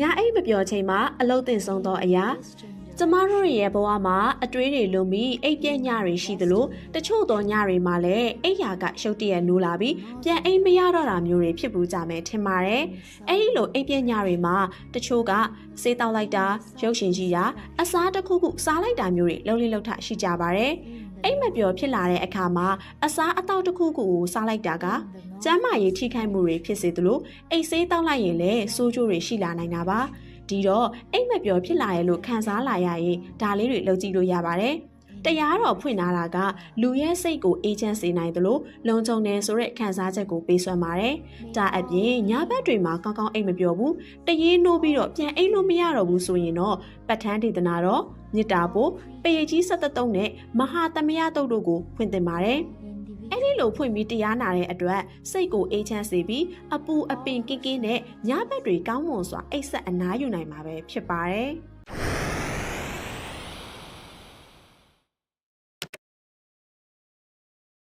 ညအိတ်မပြောချိန်မှာအလုတ်တင်ဆုံးသောအရာ ကျမတို့ရဲ့ဘဝမှာအတွေးတွေလုံးပြီးအိတ်ပြက်ညတွေရှိသလိုတချို့သောညတွေမှာလည်းအိတ်ရာကရှုပ်တရက်နိုးလာပြီးပြန်အိတ်မရတော့တာမျိုးတွေဖြစ်ပူးကြမယ်ထင်ပါတယ်။အဲဒီလိုအိတ်ပြက်ညတွေမှာတချို့ကစေးတောက်လိုက်တာရုပ်ရှင်ကြည့်တာအစားတစ်ခုခုစားလိုက်တာမျိုးတွေလှုပ်လှုပ်ထရှိကြပါတယ်။အိတ်မပျော်ဖြစ်လာတဲ့အခါမှာအစားအသောက်တစ်ခုခုကိုစားလိုက်တာကကျန်းမာရေးထိခိုက်မှုတွေဖြစ်စေသလိုအိတ်ဆေးတောက်လိုက်ရင်လည်းဆိုးကျိုးတွေရှိလာနိုင်တာပါ ဒီတော့အိတ်မပျော်ဖြစ်လာရဲ့လို့ခံစားလာရရင်ဒါလေးတွေလုပ်ကြည့်လို့ရပါတယ်တရားတော်ဖွင့်လာတာကလူရဲ့စိတ်ကိုအေးချမ်းစေနိုင်သလိုလုံခြုံတယ်ဆိုတဲ့ခံစားချက်ကိုပေးစွမ်းပါတယ်။ဒါအပြင်ညဘက်တွေမှာကောင်းကောင်းအိတ်မပျော်ဘူးတရေနိုးပြီးတော့ပြန်အိတ်လို့မရတော့ဘူးဆိုရင်တော့ပတ်ထန်းဒေသနာတော့မြစ်တာပို့ပရိတ်ကြီးဆက်သက်တုံးနဲ့မဟာသမယတုတ်တို့ကိုဖွင့်သင်ပါတယ်။အဲ့ဒီ လိုဖွင့်ပြီးတရားနာတဲ့အတွက်စိတ်ကိုအေးချမ်းစေပြီးအပူအပင်ကင်းကင်းနဲ့ညဘက်တွေကောင်းမွန်စွာအိတ်ဆက်အနားယူနိုင်မှာပဲဖြစ်ပါတယ်။